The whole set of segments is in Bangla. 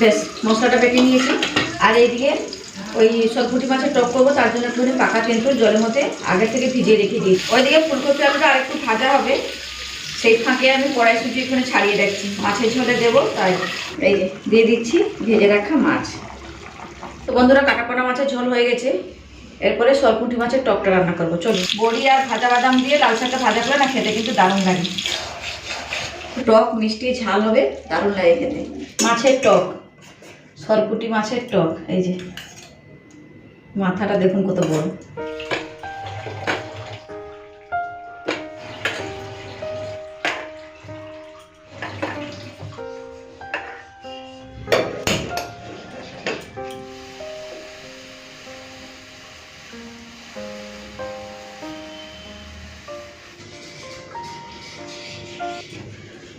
বেশ, মশলাটা বেটে নিয়েছি। আর এইদিকে ওই সবগুটি মাছের টক করব, তার জন্য একটুখানি পাকা তেঁতুল জলের মধ্যে আগে থেকে ভিজিয়ে রেখে দিই ওইদিকে ফুলকপি আলুটা আরেকটু ভাজা হবে, সেই ফাঁকে আমি কড়াই সুজি এখানে ছাড়িয়ে রাখছি। মাছের ঝোলে দেবো, তাই এই যে দিয়ে দিচ্ছি ভেজে রাখা মাছ। তো বন্ধুরা কাটাপোনা মাছের ঝোল হয়ে গেছে। এরপরে সরপুঁটি মাছের টকটা রান্না করব। চলো, বড়ি আর ভাজা বাদাম দিয়ে লাল শাকটা ভাজা করে না খেতে কিন্তু দারুণ লাগে। টক মিষ্টি ঝাল হবে, দারুণ লাগে খেতে। মাছের টক। সরপুটি মাছের টক, এই যে। মাথাটা দেখুন কত বড়।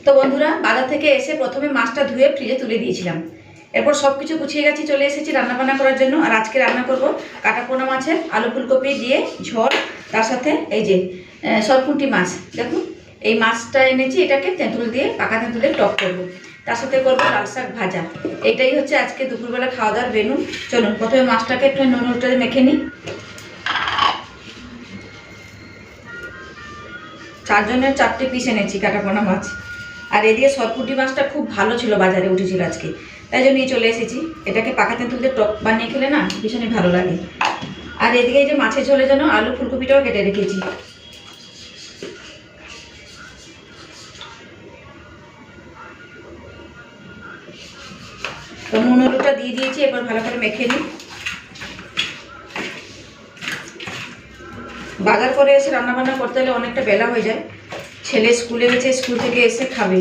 তো বন্ধুরা, বাজার থেকে এসে প্রথমে মাছটা ধুয়ে ফ্রিজে তুলে দিয়েছিলাম। এরপর সব কিছু গুছিয়ে গেছি চলে এসেছি রান্না বান্না করার জন্য। আর আজকে রান্না করব কাটাপোনা মাছের, আলু ফুলকপি দিয়ে ঝোল, তার সাথে এই যে সরপুঁটি মাছ। দেখুন, এই মাছটা এনেছি, এটাকে তেঁতুল দিয়ে, পাকা তেঁতুলে টক করব। তার সাথে করব লাল শাক ভাজা। এটাই হচ্ছে আজকে দুপুরবেলা খাওয়া দাওয়ার মেনু চলুন, প্রথমে মাছটাকে একটু নুন উল্টে মেখে নিই। চারজনের চারটে পিস এনেছি কাটাপোনা মাছ। আর এদিকে সরপুটি মাছটা খুব ভালো ছিল বাজারে, উঠেছিল আজকে। তাই জন্য নিয়ে চলে এসেছি। এটাকে পাকা তেঁতুল দিয়ে টক বানিয়ে খেলে না ভীষণই ভালো লাগে। আর এদিকে যে মাছের ঝোলে যেন আলু ফুলকপিটাও কেটে রেখেছি। তো নুন হলুদটা দিয়ে দিয়েছি এবার ভালো করে মেখে নিই। বাজার করে এসে রান্নাবান্না করতে হলে অনেকটা বেলা হয়ে যায়। ছেলে স্কুলে গেছে, স্কুল থেকে এসে খাবে।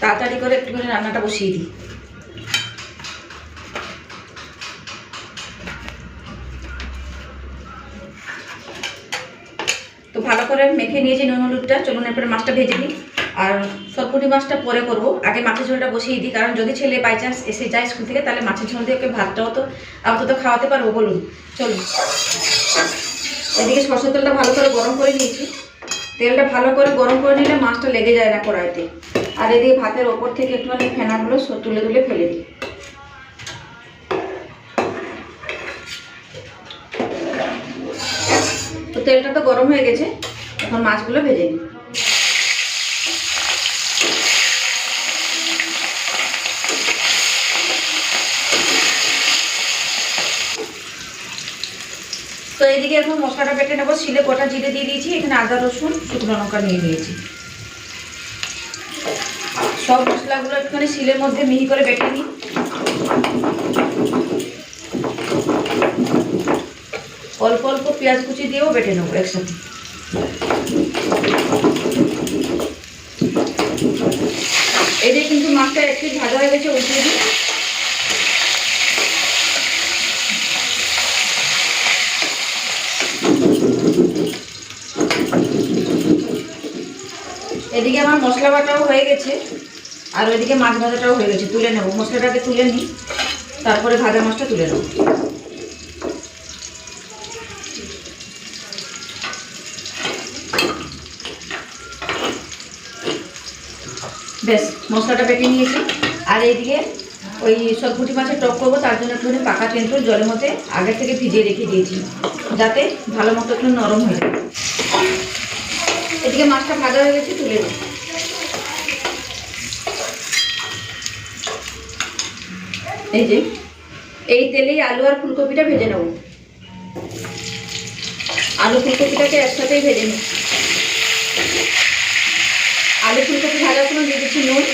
তাড়াতাড়ি করে একটুখানি রান্নাটা বসিয়ে দিই। তো ভালো করে মেখে নিয়েছি নুন হলুদটা, চলুন এরপরে মাছটা ভেজে নিই। আর সরপুরি মাছটা পরে করব। আগে মাছের ঝোলটা বসিয়ে দিই, কারণ যদি ছেলে বাই চান্স এসে যায় স্কুল থেকে, তাহলে মাছের ঝোল দিয়ে ওকে ভাতটাও তো আপাতত খাওয়াতে পারব, বলুন। চলুন। এদিকে সরষের তেলটা ভালো করে গরম করে নিয়েছি। তেলটা ভালো করে গরম করে নিলে মাছটা লেগে যায় না কড়াইতে। আর এদিকে ভাতের ওপর থেকে একটুখানি ফেনাগুলো তুলে তুলে ফেলে দিই। তেলটা তো গরম হয়ে গেছে, এখন মাছগুলো ভেজে নিই। তো এইদিকে এখন মশলাটা বেটে নেব, শিলে গোটা জিরে দিয়ে দিয়েছি, এখানে আদা, রসুন, শুকনো লঙ্কা নিয়ে নিয়েছি। সব মশলাগুলো একটুখানি শিলের মধ্যে মিহি করে বেটে নিই। অল্প অল্প পেঁয়াজ কুচি দিয়েও বেটে নেব একসাথে। এদিকে কিন্তু মাছটা একটু ভাজা হয়ে গেছে, উঠিয়ে দিই। এদিকে আমার মশলা বাটাও হয়ে গেছে, আর ওইদিকে মাছ ভাজাটাও হয়ে গেছে, তুলে নেব। মশলাটাকে তুলে নিই, তারপরে ভাজা মাছটা তুলে নেব বেশ মশলাটা বেটে নিয়েছি। আর এইদিকে ওই সবগুটি মাছের টক করব, তার জন্য একটুখানি পাকা তেঁতুল জলের মধ্যে আগে থেকে ভিজিয়ে রেখে দিয়েছি, যাতে ভালো মতো একটু নরম হয়ে যায়। এদিকে মাছটা ভাজা হয়ে গেছে, তুলে এই যে, এই তেলেই আলু আর ফুলকপিটা ভেজে নেব। আলু ফুলকপিটাকে একসাথেই ভেজে নিই আলু ফুলকপি ভাজার সময় দিয়ে দিচ্ছি নুন?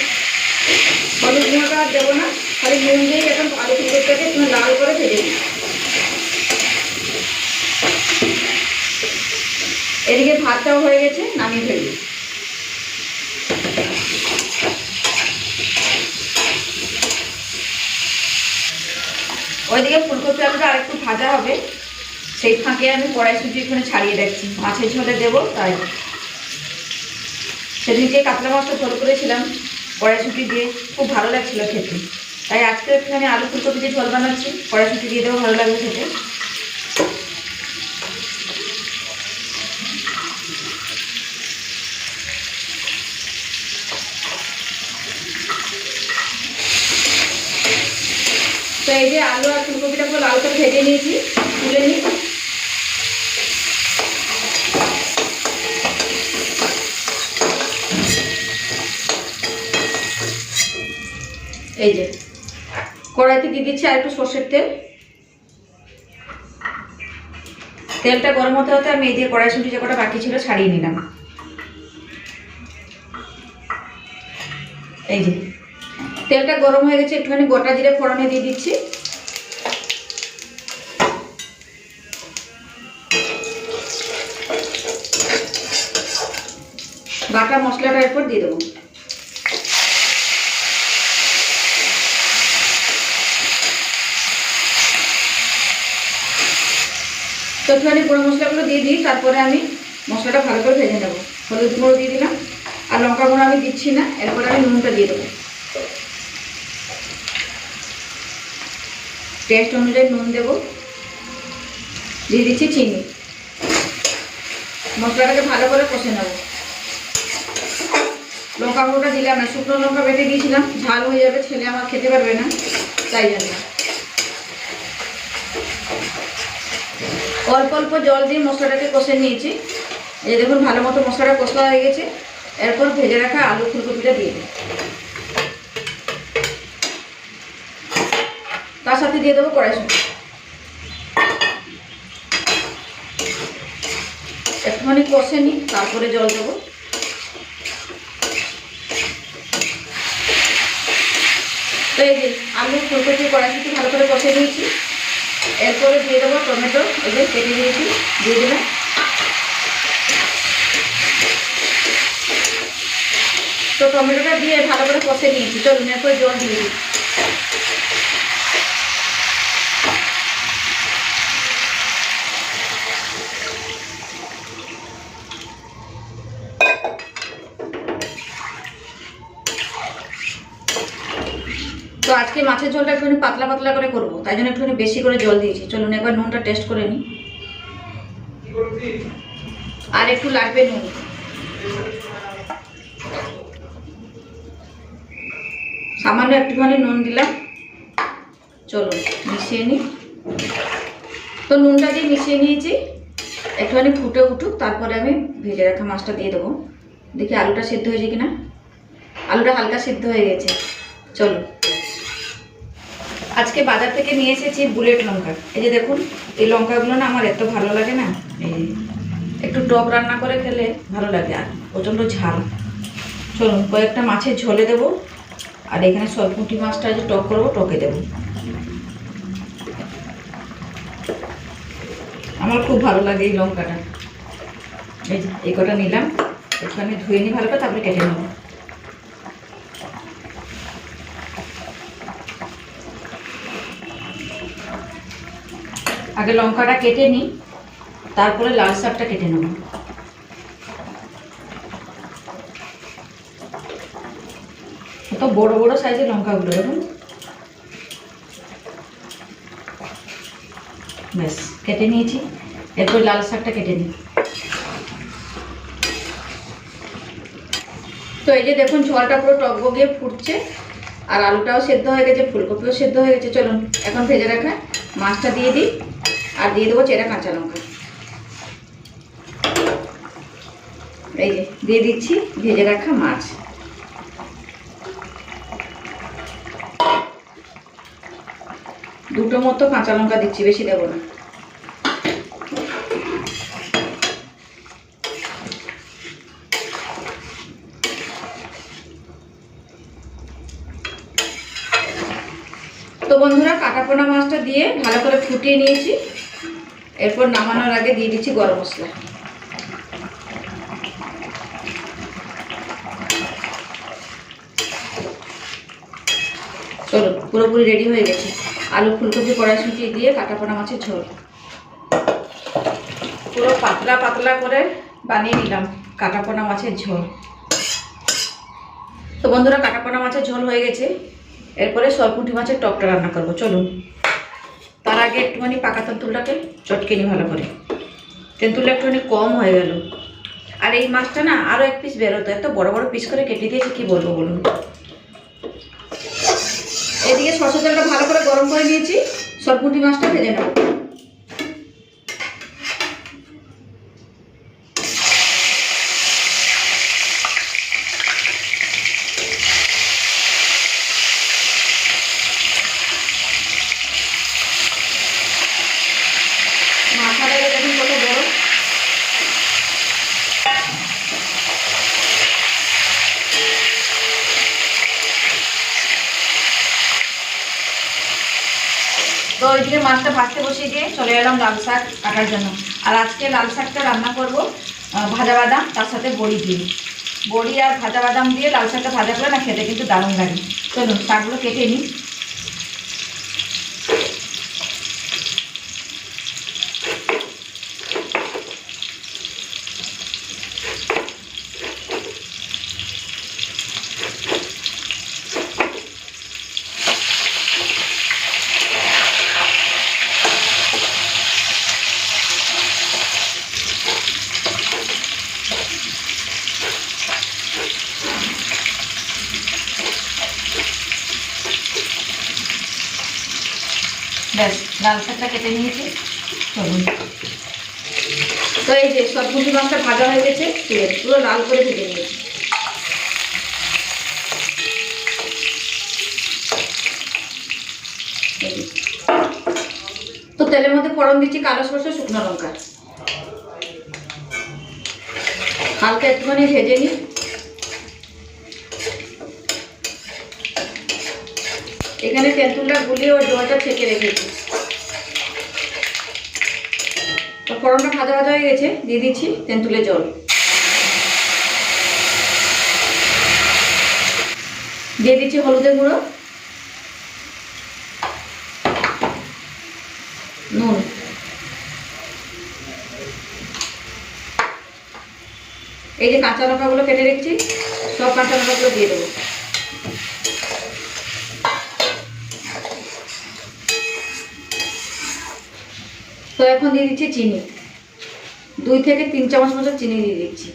হলুদ গুঁড়োটা আর দেবো না। খালি নুন দিয়েই এখন আলু ফুলকপিটাকে একটু লাল করে ভেজে নিই। এদিকে ভাতটাও হয়ে গেছে, নামিয়ে ফেলবি ওইদিকে ফুলকপি আলুটা আরেকটু ভাজা হবে। সেই ফাঁকে আমি কড়াই সুজি এখানে ছাড়িয়ে রাখছি মাছের ঝোলে দেবো, তাই। সেদিন যে কাতলা মাছটা ঝোল করেছিলাম, কড়াইশুটি দিয়ে। খুব ভালো লাগছিল খেতে। তাই আজকে একটুখানি আলু ফুলকপি দিয়ে ঝোল বানাচ্ছি। কড়াইশুটি দিয়ে দেবো, ভালো লাগবে খেতে। তো এই যে আলু আর ফুলকপিটা পুরো লাল করে ভেজে নিয়েছি। তুলে নিই। এই যে কড়াইতে দিয়ে দিচ্ছি আর একটু সর্ষের তেল। তেলটা গরম হতে হতে আমি এই দিয়ে কড়াই শুনছি যে কটা বাকি ছিল ছাড়িয়ে নিলাম। এই যে, তেলটা গরম হয়ে গেছে, একটুখানি গোটা জিরে ফোড়নে দিয়ে দিচ্ছি। বাটা মশলাটা এরপর দিয়ে দেবো। তো একটুখানি গুঁড়ো মশলাগুলো দিয়ে দিই, তারপরে আমি মশলাটা ভালো করে ভেজে নেব। হলুদ গুঁড়ো দিয়ে দিলাম, আর লঙ্কা গুঁড়ো আমি দিচ্ছি না, এরপরে আমি নুনটা দিয়ে দেবো। টেস্ট অনুযায়ী নুন দেবো। দিয়ে দিচ্ছি চিনি। মশলাটাকে ভালো করে কষে নেব। লঙ্কা গুঁড়োটা দিলাম না, শুকনো লঙ্কা বেটে দিয়েছিলাম, ঝাল হয়ে যাবে, ছেলে আমার খেতে পারবে না, তাই জন্য। অল্প অল্প জল দিয়ে মশলাটাকে কষে নিয়েছি। এই দেখুন, ভালো মতো মশলাটা কষা হয়ে গেছে। এরপর ভেজে রাখা আলু ফুলকপিটা দিয়ে দিই তার সাথে দিয়ে দেবো কড়াইশুঁটি। একটুখানি কষে নিই, তারপরে জল দেবো। তো এই যে আলু ফুলকপি কড়াইশুঁটি ভালো করে কষে দিয়েছি এরপরে দিয়ে দেবো টমেটো। এই কেটে দিয়েছি, দিয়ে দেবেন তো টমেটোটা দিয়ে ভালো করে কষে নিয়েছি। চলুন, এরপরে জল দিয়ে দিই তো আজকে মাছের ঝোলটা একটুখানি পাতলা পাতলা করে করব, তাই জন্য একটুখানি বেশি করে জল দিয়েছি। চলুন একবার নুনটা টেস্ট করে নিই। আর একটু লাগবে নুন। সামান্য একটুখানি নুন দিলাম। চলুন, মিশিয়ে নিই। তো নুনটা দিয়ে মিশিয়ে নিয়েছি, একটুখানি ফুটে উঠুক, তারপরে আমি ভেজে রাখা মাছটা দিয়ে দেবো। দেখি আলুটা সিদ্ধ হয়েছে কিনা? আলুটা হালকা সিদ্ধ হয়ে গেছে। চলুন। আজকে বাজার থেকে নিয়ে এসেছি বুলেট লঙ্কা। এই যে দেখুন, এই লঙ্কাগুলো না আমার এত ভালো লাগে না, এই একটু টক রান্না করে খেলে ভালো লাগে, আর প্রচণ্ড ঝাল। চলুন, কয়েকটা মাছের ঝোলে দেবো, আর এখানে সরপুঁটি মাছটা যে টক করব, টকে দেবো। আমার খুব ভালো লাগে এই লঙ্কাটা। এই কটা নিলাম একটুখানি ধুয়ে নিই ভালো করে, তারপরে কেটে নেব। আগে লঙ্কাটা কেটে নিই, তারপরে লাল শাকটা কেটে নেব। কত বড় বড় সাইজের লঙ্কাগুলো, দেখুন। ব্যাস, কেটে নিয়েছি। এরপর লাল শাকটা কেটে নিই। তো এই যে দেখুন ঝোলটা পুরো টকবগিয়ে ফুটছে, আর আলুটাও সেদ্ধ হয়ে গেছে, ফুলকপিও সেদ্ধ হয়ে গেছে। চলুন, এখন ভেজে রাখা মাছটা দিয়ে দিই। আর দিয়ে দেবো চেরা কাঁচা লঙ্কা। এই যে, দিয়ে দিচ্ছি ভেজে রাখা মাছ। দুটো মতো কাঁচা লঙ্কা দিচ্ছি, বেশি দেবো না। তো বন্ধুরা, কাটাপোনা মাছটা দিয়ে ভালো করে ফুটিয়ে নিয়েছি। এরপর নামানোর আগে দিয়ে দিচ্ছি গরম মশলা। চলো, পুরোপুরি রেডি হয়ে গেছে। আলু ফুলকপি কড়াইশুঁটি দিয়ে কাটাপোনা মাছের ঝোল। পুরো পাতলা পাতলা করে বানিয়ে নিলাম কাটাপোনা মাছের ঝোল। তো বন্ধুরা, কাটাপোনা মাছের ঝোল হয়ে গেছে। এরপরে সরপুঁটি মাছের টকটা রান্না করব। চলুন। তার আগে একটুখানি পাকা তেঁতুলটাকে চটকে ভালো করে। তেঁতুলটা একটুখানি কম হয়ে গেল। আর এই মাছটা না আরও এক পিস বেরোতো এত বড় বড় পিস করে কেটে দিয়েছে, কি বলব বলুন? এদিকে সর্ষে তেলটা ভালো করে গরম করে নিয়েছি। সরপুটি মাছটা ভেজে নেব মাথাটা দেখুন কত বড় তো ওইদিকে মাছটা ভাজতে বসিয়ে দিয়ে চলে এলাম লাল শাক কাটার জন্য। আর আজকে লাল শাকটা রান্না করব ভাজা বাদাম, তার সাথে বড়ি দিয়ে। বড়ি আর ভাজা বাদাম দিয়ে লাল শাকটা ভাজা করে না খেতে কিন্তু দারুণ লাগে। চলুন, শাকগুলো কেটে নিই। ব্যাস লাল শাকটা কেটে নিয়েছি। তো এই যে সব মুঠি মাছটা ভাজা হয়ে গেছে পুরো লাল করে ভেজে নিয়েছি। তো তেলের মধ্যে ফোড়ন দিচ্ছি কালো সরষে, শুকনো লঙ্কা। হালকা একটুখানি ভেজে নিই। এখানে তেঁতুলটা গুলিয়ে ওর জলটা ছেঁকে রেখেছি। ফোড়নটা ভাজা ভাজা হয়ে গেছে, দিয়ে দিচ্ছি তেঁতুলের জল। দিয়ে দিচ্ছি হলুদের গুঁড়ো। নুন। এই যে কাঁচা লঙ্কাগুলো কেটে রেখেছি, সব কাঁচা লঙ্কাগুলো দিয়ে দেবো। তো এখন দিয়ে দিচ্ছি চিনি। দুই থেকে তিন চামচ মতো চিনি দিয়ে দিচ্ছি।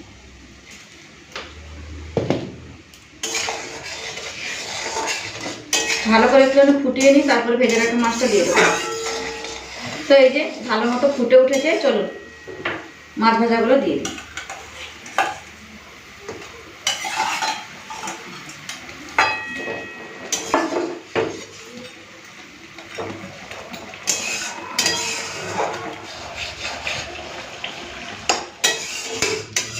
ভালো করে একটু ফুটিয়ে নিই, তারপরে ভেজে রাখা মাছটা দিয়ে দেবো। তো এই যে, ভালো মতো ফুটে উঠেছে, চলুন। মাছ ভাজাগুলো দিয়ে দিই।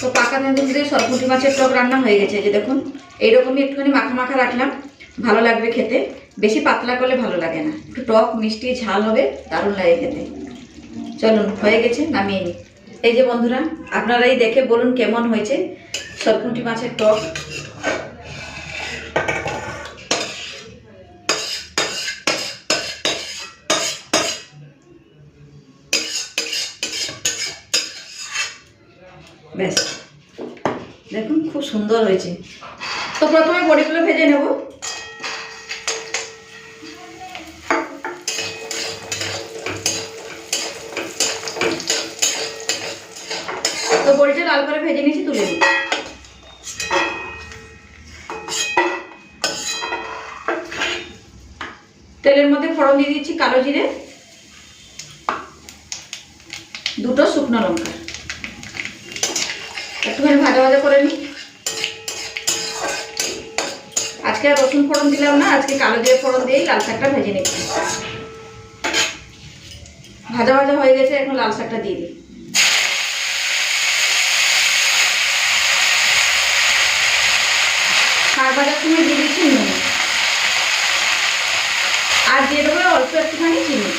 তো পাকা তেঁতুল দিয়ে সরপুটি মাছের টক রান্না হয়ে গেছে যে দেখুন। এইরকমই একটুখানি মাখা মাখা রাখলাম, ভালো লাগবে খেতে। বেশি পাতলা করলে ভালো লাগে না। একটু টক, মিষ্টি, ঝাল হবে, দারুণ লাগে খেতে। চলুন, হয়ে গেছে, নামিয়ে নিই। এই যে বন্ধুরা, আপনারাই দেখে বলুন কেমন হয়েছে সরপুটি মাছের টক। ব্যাস দেখুন, খুব সুন্দর হয়েছে। তো প্রথমে বড়িগুলো ভেজে নেব। তো বড়িটা লাল করে ভেজে নিয়েছি, তুলে তেলের মধ্যে ফোড়ন দিয়ে দিচ্ছি কালো জিরে, দুটো শুকনো লঙ্কা। একটুখানি ভাজা ভাজা করে নিই আজকে আর রসুন ফোড়ন দিলাম না, আজকে কালো দিয়ে ফোড়ন দিয়েই লাল শাকটা ভেজে নিচ্ছি। ভাজা ভাজা হয়ে গেছে, এখন লাল শাকটা দিয়ে দিই শাক ভাজার সময় দিয়ে দিচ্ছি নুন আর দিয়ে দেবো অল্প একটুখানি চিনি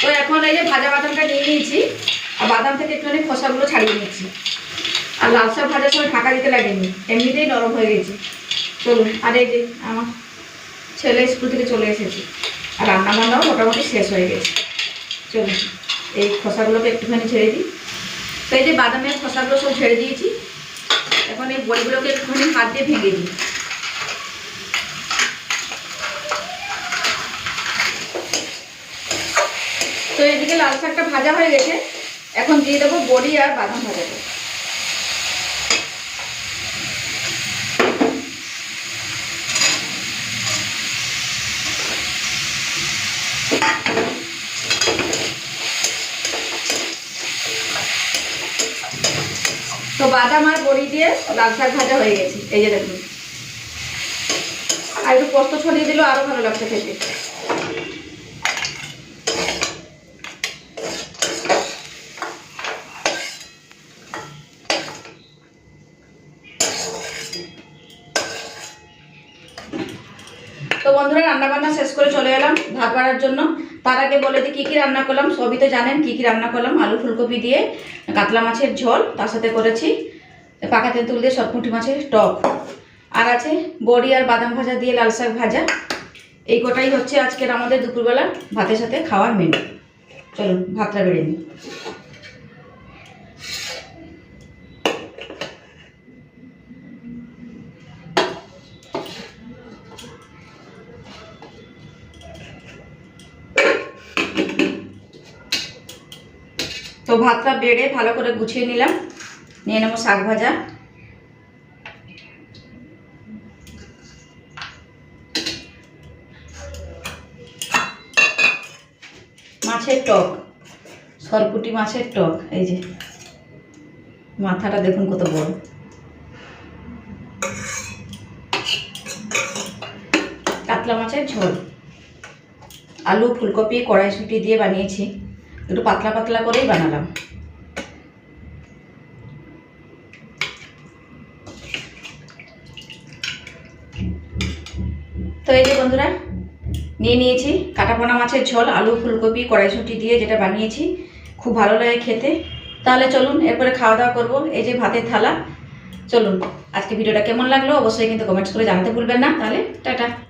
তো এখন এই যে ভাজা বাদামটা নিয়ে নিয়েছি। আর বাদাম থেকে একটুখানি খোসাগুলো ছাড়িয়ে নিচ্ছি। আর লাল শাক ভাজার সময় ঢাকা দিতে লাগেনি। এমনিতেই নরম হয়ে গেছে। চলুন, আর এই যে আমার ছেলে স্কুল থেকে চলে এসেছে। আর রান্না বান্নাও মোটামুটি শেষ হয়ে গেছে। চলুন, এই খোসাগুলোকে একটুখানি ছেড়ে দিই। তো এই যে বাদামের খোসাগুলো সব ছেড়ে দিয়েছি। এখন এই বড়িগুলোকে একটুখানি হাত দিয়ে ভেঙে দিই। তো এদিকে লাল শাকটা ভাজা হয়ে গেছে। এখন দিয়ে দেবো বড়ি আর বাদাম ভাজাটা তো বাদাম আর বড়ি দিয়ে লাল শাক ভাজা হয়ে গেছে। এই যে দেখুন। আর একটু পোস্ত ছড়িয়ে দিলেও আরও ভালো লাগছে খেতে। বন্ধুরা রান্না বান্না শেষ করে চলে এলাম ভাত বাড়ার জন্য। তার আগে বলে দিই, কী কী রান্না করলাম? সবই তো জানেন, কী কী রান্না করলাম? আলু ফুলকপি দিয়ে, কাতলা মাছের ঝোল, তার সাথে করেছি পাকা তেঁতুল দিয়ে সটমুটি মাছের টক। আর আছে বড়ি আর বাদাম ভাজা দিয়ে লাল শাক ভাজা। এই কটাই হচ্ছে আজকের আমাদের দুপুরবেলা ভাতের সাথে খাওয়ার মেনু চলুন, ভাতটা বেড়ে নিই। তো ভাতটা বেড়ে ভালো করে গুছিয়ে নিলাম। নিয়ে নেব শাক ভাজা। মাছের টক, সরপুটি মাছের টক, এই যে। মাথাটা দেখুন কত বড়। কাতলা মাছের ঝোল। আলু ফুলকপি, কড়াইশুঁটি দিয়ে বানিয়েছি। একটু পাতলা পাতলা করেই বানালাম। তো এই যে বন্ধুরা, নিয়ে নিয়েছি কাটাপোনা মাছের ঝোল, আলু ফুলকপি, কড়াইশুঁটি দিয়ে যেটা বানিয়েছি, খুব ভালো লাগে খেতে। তাহলে চলুন, এরপরে খাওয়া দাওয়া করব। এই যে ভাতের থালা। চলুন, আজকে ভিডিওটা কেমন লাগল অবশ্যই কিন্তু কমেন্টস করে জানাতে ভুলবেন না। তাহলে, টাটা।